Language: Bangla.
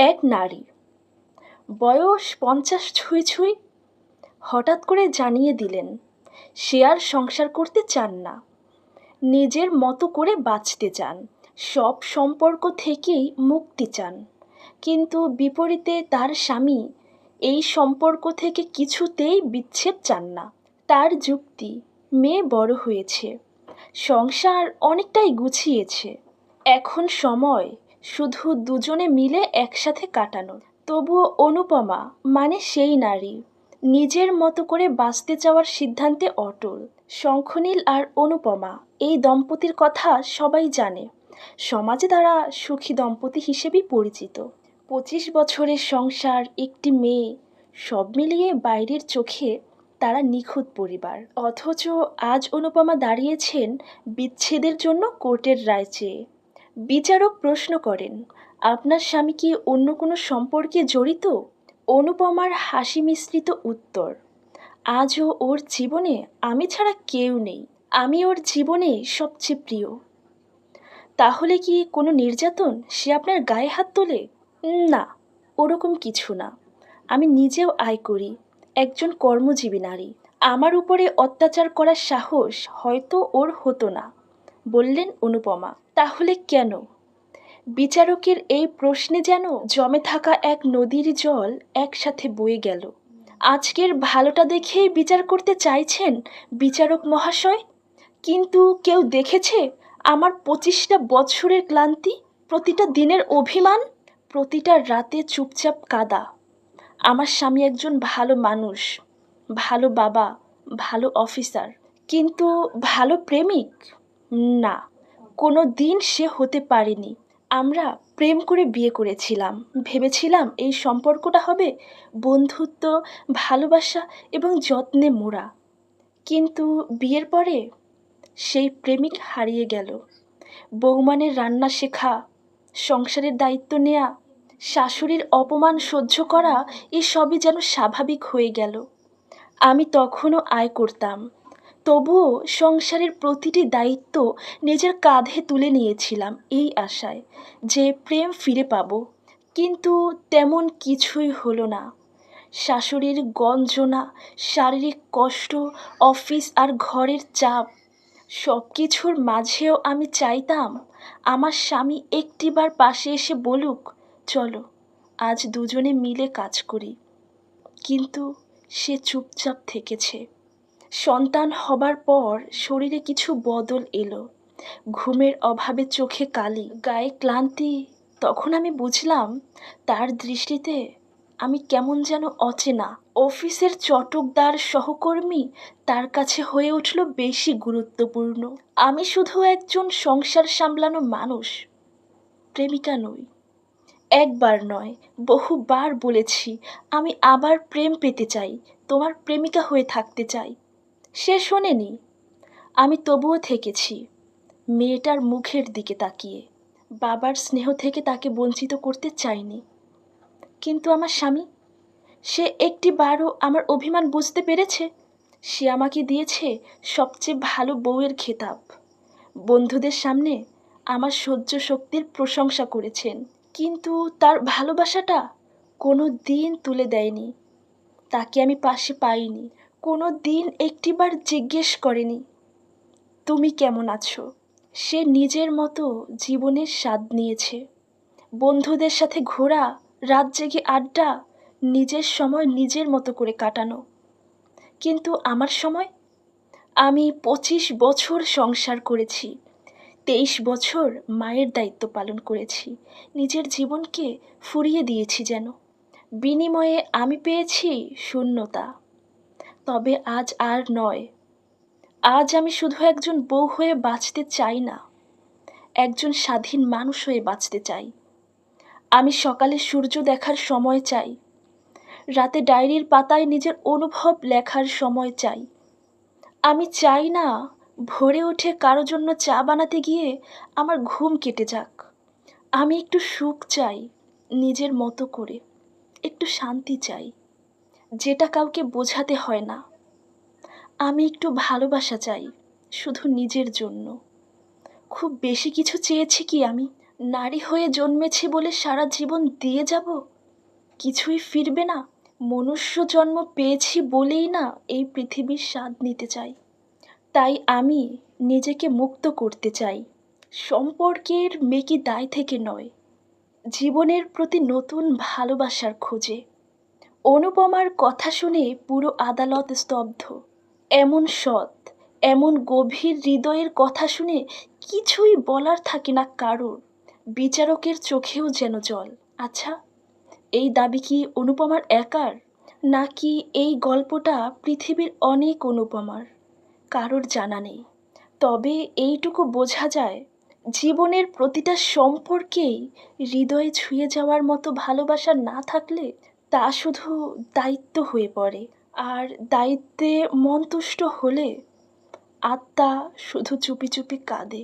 এক নারী। বয়স পঞ্চাশ ছুঁই ছুঁই। হঠাৎ করে জানিয়ে দিলেন, সে আর সংসার করতে চান না। নিজের মতো করে বাঁচতে চান। সব সম্পর্ক থেকেই মুক্তি চান। কিন্তু বিপরীতে তার স্বামী এই সম্পর্ক থেকে কিছুতেই বিচ্ছেদ চান না। তার যুক্তি, মেয়ে বড় হয়েছে। সংসার অনেকটাই গুছিয়েছে। এখন সময় শুধু দুজনে মিলে একসাথে কাটানোর তবুও অনুপমা মানে সেই নারী, নিজের মতো করে বাঁচতে চাওয়ার সিদ্ধান্তে অটল। শঙ্খনীল আর অনুপমা, এই দম্পতির কথা সবাই জানে। সমাজে তারা সুখী দম্পতি হিসেবেই পরিচিত। পঁচিশ বছরের সংসার, একটি মেয়ে, সব মিলিয়ে বাইরের চোখে তারা নিখুঁত পরিবার। অথচ আজ অনুপমা দাঁড়িয়েছেন বিচ্ছেদের জন্য কোর্টের রায় চেয়ে। বিচারক প্রশ্ন করেন, আপনার স্বামী কি অন্য কোনো সম্পর্কে জড়িত? অনুপমার হাসি মিশ্রিত উত্তর, আজও ওর জীবনে আমি ছাড়া কেউ নেই। আমি ওর জীবনে সবচেয়ে প্রিয়। তাহলে কি কোনো নির্যাতন সে আপনার গায়ে হাত তোলে? না, ওরকম কিছু না। আমি নিজেও আয় করি, একজন কর্মজীবী নারী। আমার উপরে অত্যাচার করার সাহস হয়তো ওর হতো না, বললেন অনুপমা। তাহলে কেন? বিচারকের এই প্রশ্নে যেন জমে থাকা এক নদীর জল একসাথে বয়ে গেল। আজকের ভালোটা দেখেই বিচার করতে চাইছেন বিচারক মহাশয়? কিন্তু কেউ দেখেছে আমার পঁচিশটা বৎসরের ক্লান্তি, প্রতিটা দিনের অভিমান, প্রতিটা রাতে চুপচাপ কাদা। আমার স্বামী একজন ভালো মানুষ, ভালো বাবা, ভালো অফিসার, কিন্তু ভালো প্রেমিক? না। কোনো দিন সে হতে পারেনি। আমরা প্রেম করে বিয়ে করেছিলাম। ভেবেছিলাম এই সম্পর্কটা হবে বন্ধুত্ব, ভালোবাসা এবং যত্নে মোড়া। কিন্তু বিয়ের পরে সেই প্রেমিক হারিয়ে গেল। বৌমানের রান্না শেখা, সংসারের দায়িত্ব নেয়া, শাশুড়ির অপমান সহ্য করা, এসবই যেন স্বাভাবিক হয়ে গেল। আমি তখনও আয় করতাম। তবুও সংসারের প্রতিটি দায়িত্ব নিজের কাঁধে তুলে নিয়েছিলাম এই আশায় যে প্রেম ফিরে পাবো। কিন্তু তেমন কিছুই হলো না। শাশুড়ির গঞ্জনা, শারীরিক কষ্ট, অফিস আর ঘরের চাপ সব কিছুর মাঝেও আমি চাইতাম আমার স্বামী একটিবার পাশে এসে বলুক, চলো, আজ দুজনে মিলে কাজ করি। কিন্তু সে চুপচাপ থেকেছে। সন্তান হবার পর শরীরে কিছু বদল এলো। ঘুমের অভাবে চোখে কালি, গায়ে ক্লান্তি। তখন আমি বুঝলাম, তার দৃষ্টিতে আমি কেমন যেন অচেনা। অফিসের চটকদার সহকর্মী তার কাছে হয়ে উঠল বেশি গুরুত্বপূর্ণ। আমি শুধু একজন সংসার সামলানো মানুষ, প্রেমিকা নই। একবার নয়, বহুবার বলেছি, আমি আবার প্রেম পেতে চাই, তোমার প্রেমিকা হয়ে থাকতে চাই। সে শোনেনি। আমি তবুও থেকেছি। মেয়েটার মুখের দিকে তাকিয়ে। বাবার স্নেহ থেকে তাকে বঞ্চিত করতে চাইনি। কিন্তু আমার স্বামী, সে একটি বারও আমার অভিমান বুঝতে পেরেছে? সে আমাকে দিয়েছে সবচেয়ে ভালো বউয়ের খেতাব। বন্ধুদের সামনে আমার সহ্য শক্তির প্রশংসা করেছেন। কিন্তু তার ভালোবাসাটা কোনো দিন তুলে দেয়নি। তাকে আমি পাশে পাইনি। কোনো দিন একটিবার জিজ্ঞেস করেনি, তুমি কেমন আছো? সে নিজের মতো জীবনের স্বাদ নিয়েছে। বন্ধুদের সাথে ঘোরা, রাত জেগে আড্ডা, নিজের সময় নিজের মতো করে কাটানো। কিন্তু আমার সময়? আমি পঁচিশ বছর সংসার করেছি, তেইশ বছর মায়ের দায়িত্ব পালন করেছি, নিজের জীবনকে ফুরিয়ে দিয়েছি যেন। বিনিময়ে আমি পেয়েছি শূন্যতা। তবে আজ আর নয়। আজ আমি শুধু একজন বউ হয়ে বাঁচতে চাই না, একজন স্বাধীন মানুষ হয়ে বাঁচতে চাই। আমি সকালে সূর্য দেখার সময় চাই, রাতে ডায়েরির পাতায় নিজের অনুভব লেখার সময় চাই। আমি চাই না ভোরে উঠে কারও জন্য চা বানাতে গিয়ে আমার ঘুম কেটে যাক। আমি একটু সুখ চাই, নিজের মতো করে, একটু শান্তি চাই। যেটা কাউকে বোঝাতে হয় না। আমি একটু ভালোবাসা চাই, শুধু নিজের জন্য। খুব বেশি কিছু চেয়েছি কি আমি? নারী হয়ে জন্মেছি বলে সারা জীবন দিয়ে যাব? কিছুই ফিরবে না। মনুষ্য জন্ম পেয়েছি বলেই না এই পৃথিবীর স্বাদ নিতে চাই। তাই আমি নিজেকে মুক্ত করতে চাই। সম্পর্কের মেকি দায় থেকে নয়। জীবনের প্রতি নতুন ভালোবাসার খোঁজে। অনুপমার কথা শুনে পুরো আদালত স্তব্ধ। এমন সৎ, এমন গভীর হৃদয়ের কথা শুনে কিছুই বলার থাকে না কারোর। বিচারকের চোখেও যেন জল। আচ্ছা এই দাবি কি অনুপমার একার? নাকি এই গল্পটা পৃথিবীর অনেক অনুপমার? কারোর জানা নেই। তবে এইটুকু বোঝা যায়, জীবনের প্রতিটা সম্পর্কেই হৃদয়ে ছুঁয়ে যাওয়ার মতো ভালোবাসা না থাকলে তা শুধু দায়িত্ব হয়ে পড়ে আর দায়িত্বে মন্তুষ্ট হলে আত্মা শুধু চুপি চুপি কাঁদে।